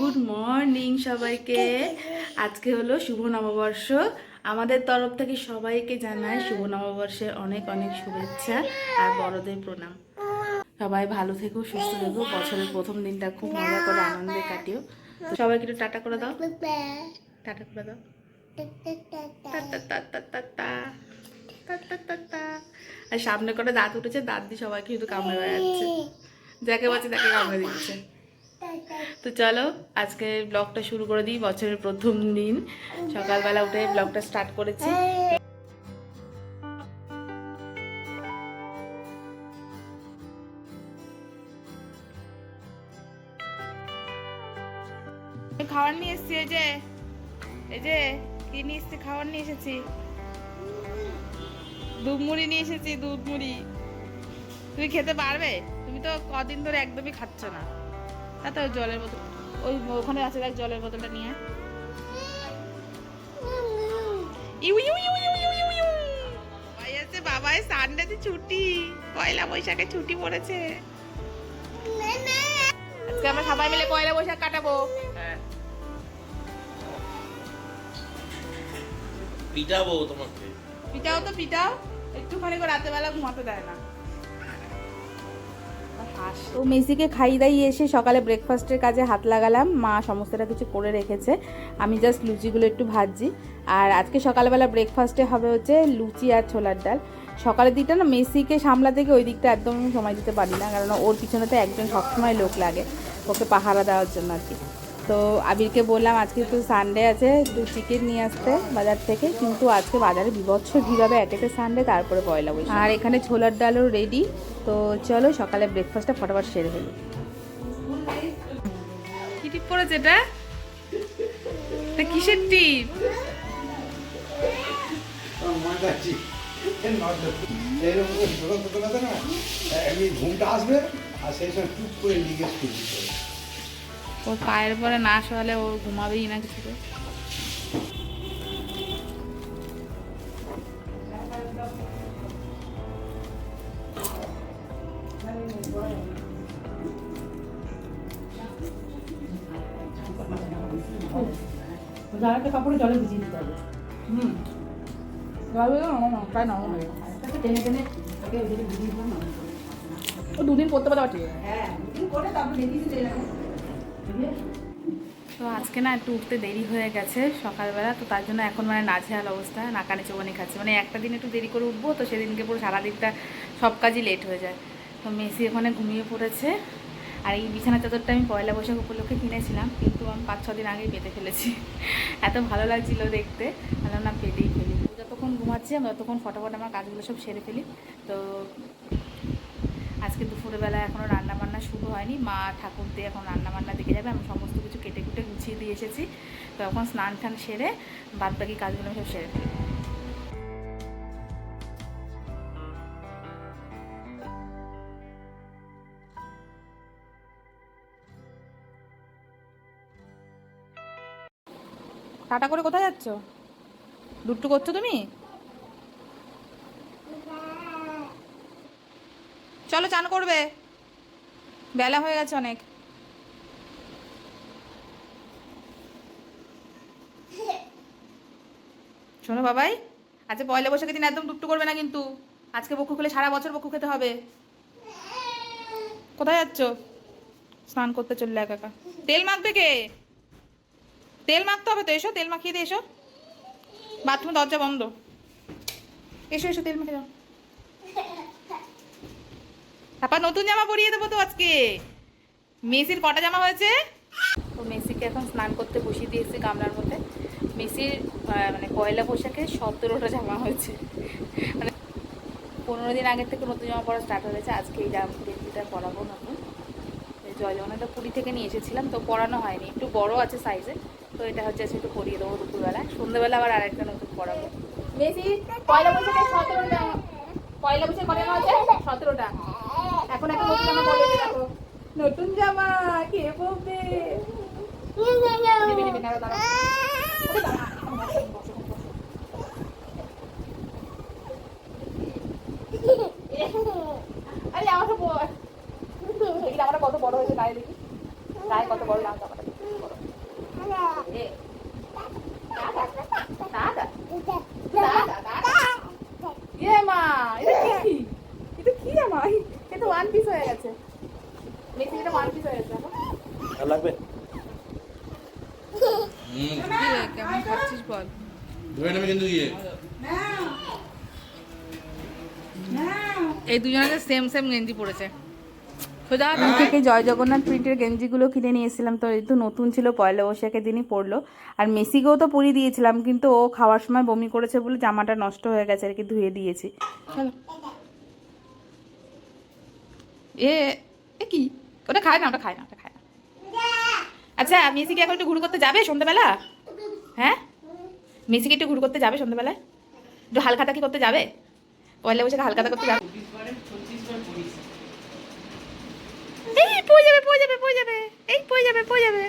Good morning সবাইকে। আজকে হলো শুভ নববর্ষ। আমাদের তরফ থেকে সবাইকে জানাই শুভ নববর্ষের অনেক অনেক শুভেচ্ছা আর বড়দের প্রণাম। সবাই ভালো থেকো, সুস্থ থেকো। বছরের প্রথম দিনটা খুব মজা করে, আনন্দে কাটিও। সবাইকে একটু টাটা করে দাও। টাটা করে দাও। আর সামনে করে দাঁত উঠেছে, দাঁত দিয়ে সবাইকে শুধু কামড়ে বেড়াচ্ছে। যাকে পাচ্ছে তাকে কামড়ে দিচ্ছে। তো চলো, আজকে ব্লগটা শুরু করে দিই, বছরের প্রথম দিন। সকালবেলা উঠে ব্লগটা স্টার্ট করেছি। খাবার নিয়ে এসেছি, এই যে। এই যে, কি নিয়ে এসেছি, খাবার নিয়ে এসেছি? দুধ মুড়ি নিয়ে এসেছি, দুধ মুড়ি। তুমি খেতে পারবে? তুমি তো কদিন ধরে একদমই খাচ্ছ না। তা তো জলের বোতল ওই ওখানে আছে দেখ জলের বোতলটা নিয়ে ইউ ইউ ইউ ইউ ইউ ইউ ইউ। ভাই আছে বাবাই সানডেতে ছুটি। পয়লা বৈশাখে ছুটি পড়েছে। আজকে আমরা সবাই মিলে পয়লা বৈশাখ কাটাবো। পিটাবো তোমাকে। পিটাও তো পিটাও। একটুখানি করে রাতের বেলা ঘুমাতে দেয় না। তো মেসিকে খাই দাই এসে সকালে ব্রেকফাস্টের কাজে হাত লাগালাম। মা সমস্তটা কিছু করে রেখেছে। আমি জাস্ট লুচিগুলো একটু ভাজছি। আর আজকে সকালবেলা ব্রেকফাস্টে হবে হচ্ছে লুচি আর ছোলার ডাল। সকালের দিকটা না মেসিকে সামলাতে গিয়ে ওই দিকটা একদম সময় দিতে পারি না। কারণ ওর পিছনেতে একজন সবসময় লোক লাগে ওকে পাহারা দেওয়ার জন্য আর কি। তো আবিরকে বললাম আজকে তো সানডে আছে একটু চিকেন নিয়ে আসতে বাজার থেকে কিন্তু আজকে বাজারে বিভৎস ভিড় হবে সানডে তারপরে পয়লা বৈশাখ। আর এখানে ছোলার ডালও রেডি তো চলো সকালে ব্রেকফাস্টটা ফটাফট সেরে ফেলি। কি টিপ পড়েছে এটা? এটা কিসের টিপ করে ঘুমটা আসবে আর সেই সময় টুক করে লিকেজ করবি। ওর পায়ের পরে না শোয়ালে ও ঘুমাবেই না কিছু কাপড়ে জলে ভিজিয়ে দিতে হবে। হুম। জলে প্রায় নরম হয়ে গেছে। টেনে টেনে তাকে ভিজিয়ে দিলাম ও দুদিন পড়তে হ্যাঁ দুদিন করে তারপর বুঝলে? তো আজকে না একটু উঠতে দেরি হয়ে গেছে সকালবেলা, তো তার জন্য এখন মানে নাজেহাল অবস্থা, নাকানি চোবানি খাচ্ছে। মানে একটা দিন একটু দেরি করে উঠবো, তো সেদিনকে পুরো সারাদিনটা সব কাজই লেট হয়ে যায়। তো মেসি ওখানে ঘুমিয়ে পড়েছে। আর এই বিছানা চাদরটা আমি পয়লা বৈশাখ উপলক্ষে কিনেছিলাম, কিন্তু আমি পাঁচ ছ দিন আগেই পেতে ফেলেছি। এত ভালো লাগছিল দেখতে। ভাবলাম, না পেতেই ফেলি যতক্ষণ ঘুমাচ্ছি, আমি ততক্ষণ ফটাফট আমার কাজগুলো সব সেরে ফেলি। তো আজকে দুপুরবেলা এখনও রান্না বান্না শুরু হয়নি। মা ঠাকুর দিয়ে এখন রান্না বান্না দিকে যাবে। আমি সমস্ত কিছু কেটে কুটে গুছিয়ে দিয়ে এসেছি। তো এখন স্নান টান সেরে বাদ বাকি কাজগুলো সব সেরে ফেলি। টাটা করে কোথায় যাচ্ছ? দুট্টু করছ তুমি? চলো চান করবে। বেলা হয়ে গেছে অনেক। শোনো বাবাই, আজকে পয়লা বৈশাখের দিন একদম টুকটু করবে না কিন্তু। আজকে বকু খেলে সারা বছর বকু খেতে হবে। কোথায় যাচ্ছ? স্নান করতে চললে একা একা। তেল মাখবে কে? তেল মাখতে হবে তো, এসো, তেল মাখিয়ে দিয়ে এসো। বাথরুম দরজা বন্ধ। এসো এসো, তেল মেখে যাও তারপর নতুন জামা পরিয়ে দেবো তো আজকে। মেসির কটা জামা হয়েছে? তো মেসিকে এখন স্নান করতে বসিয়ে দিয়েছি গামলার মধ্যে। মেসির মানে পয়লা বৈশাখে সতেরোটা জামা হয়েছে। মানে পনেরো দিন আগের থেকে নতুন জামা পরা স্টার্ট হয়েছে আজকে এই জামা গেঞ্জিটা পরাবো নতুন। এই জয়জগন্নাথ পুরী থেকে নিয়ে এসেছিলাম তো পরানো হয়নি। একটু বড় আছে সাইজে তো এটা হচ্ছে আজকে একটু পরিয়ে দেবো দুপুরবেলা। সন্ধ্যেবেলা আবার আরেকটা নতুন পরাবো। মেসি পয়লা বৈশাখে সতেরো জামা পয়লা বৈশাখ কটা আছে সতেরোটা। এখন একটা নতুন জামা পরে দেখো। নতুন জামা, কে বসো। আরে, আমাকে বল দেখি, জামাটা কত বড় হয়েছে, গায়ে দেখি। গায়ে কত বড় জামা জামাটা দাদা দাদা দাদা ইয়ে মা, এটা কি? এটা কি এটা ওয়ান পিস হয়ে গেছে। মেসি এটা ওয়ান পিস হয়ে গেছে। লাগবে? কেমন খাচ্ছিস বল। ধরে নেবে কিন্তু ইয়ে। এই দুজনে সেম সেম গেঞ্জি পরেছে থেকে জয় জগন্নাথ প্রিন্টের গেঞ্জিগুলো কিনে নিয়েছিলাম তো এই তো নতুন ছিল পয়লা বৈশাখের দিনই পরলো আর মেসিকেও তো পরিয়ে দিয়েছিলাম কিন্তু ও খাওয়ার সময় বমি করেছে বলে জামাটা নষ্ট হয়ে গেছে আর কি ধুয়ে দিয়েছি। চলো। এ এ কি? ওটা খায় না, ওটা খায় না, ওটা খায় না। আচ্ছা মেসিকে এখন একটু ঘুরু করতে যাবে সন্ধ্যাবেলা? হ্যাঁ? মেসিকে একটু ঘুরু করতে যাবে সন্ধ্যাবেলায়? একটু হালখাতা কি করতে যাবে? পয়লা বৈশাখে হালখাতা করতে যাবে? যাবে, পড়ে যাবে পড়ে যাবে। এই, পড়ে যাবে পড়ে যাবে।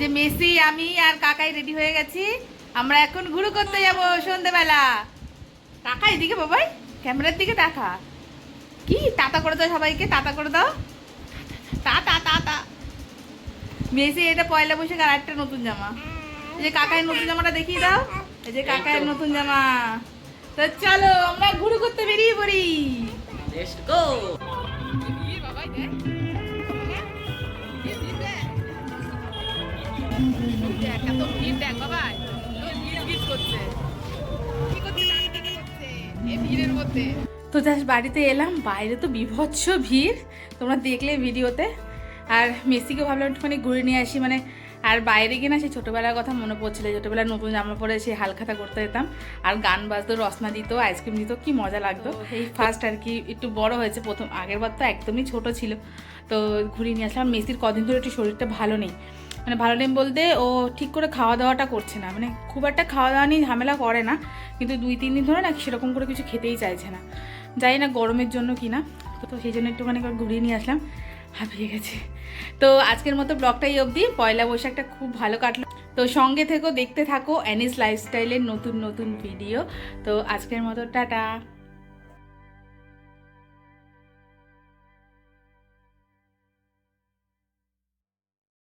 যে মেসি, আমি আর কাকাই রেডি হয়ে গেছি। আমরা এখন ঘুরু করতে যাব সন্ধ্যেবেলা। কাকা, এদিকে বাবাই, ক্যামেরার দিকে দেখা। কি? টাটা করে দাও সবাইকে টাটা করে দাও। টা টা টা টা মেসি এটা পয়লা বৈশাখ আর একটা নতুন জামা। এই যে কাকায়ের নতুন জামাটা দেখিয়ে দাও। এই যে কাকায়ের নতুন জামা। তো চলো আমরা ঘুরু করতে বেরিয়ে পড়ি। লেটস গো তো জাস্ট বাড়িতে এলাম বাইরে তো বিভৎস ভিড় তোমরা দেখলে ভিডিওতে। আর মেসিকে ভাবলাম একটুখানি ঘুরে নিয়ে আসি মানে আর বাইরে গিয়ে না সেই ছোটোবেলার কথা মনে পড়ছিল ছোটোবেলায় নতুন জামা পরে সেই হালখাতা করতে যেতাম। আর গান বাজতো রসনা দিত আইসক্রিম দিত কি মজা লাগতো। এই ফার্স্ট আর কি একটু বড় হয়েছে প্রথম আগের বার তো একদমই ছোট ছিল। তো ঘুরিয়ে নিয়ে আসলাম মেসির কদিন ধরে একটু শরীরটা ভালো নেই। মানে ভালো নেই বলতে ও ঠিক করে খাওয়া দাওয়াটা করছে না মানে খুব একটা খাওয়া দাওয়া নিয়ে ঝামেলা করে না কিন্তু দুই তিন দিন ধরে না সেরকম করে কিছু খেতেই চাইছে না। জানি না গরমের জন্য কি না তো সেই জন্য একটুখানি ঘুরিয়ে নিয়ে আসলাম। হাঁপিয়ে গেছে। তো আজকের মতো ব্লগটাই অবধি। পয়লা বৈশাখটা খুব ভালো কাটলো। তো সঙ্গে থেকেও দেখতে থাকো অ্যানিস লাইফস্টাইলের নতুন নতুন ভিডিও। তো আজকের মতো, টাটা।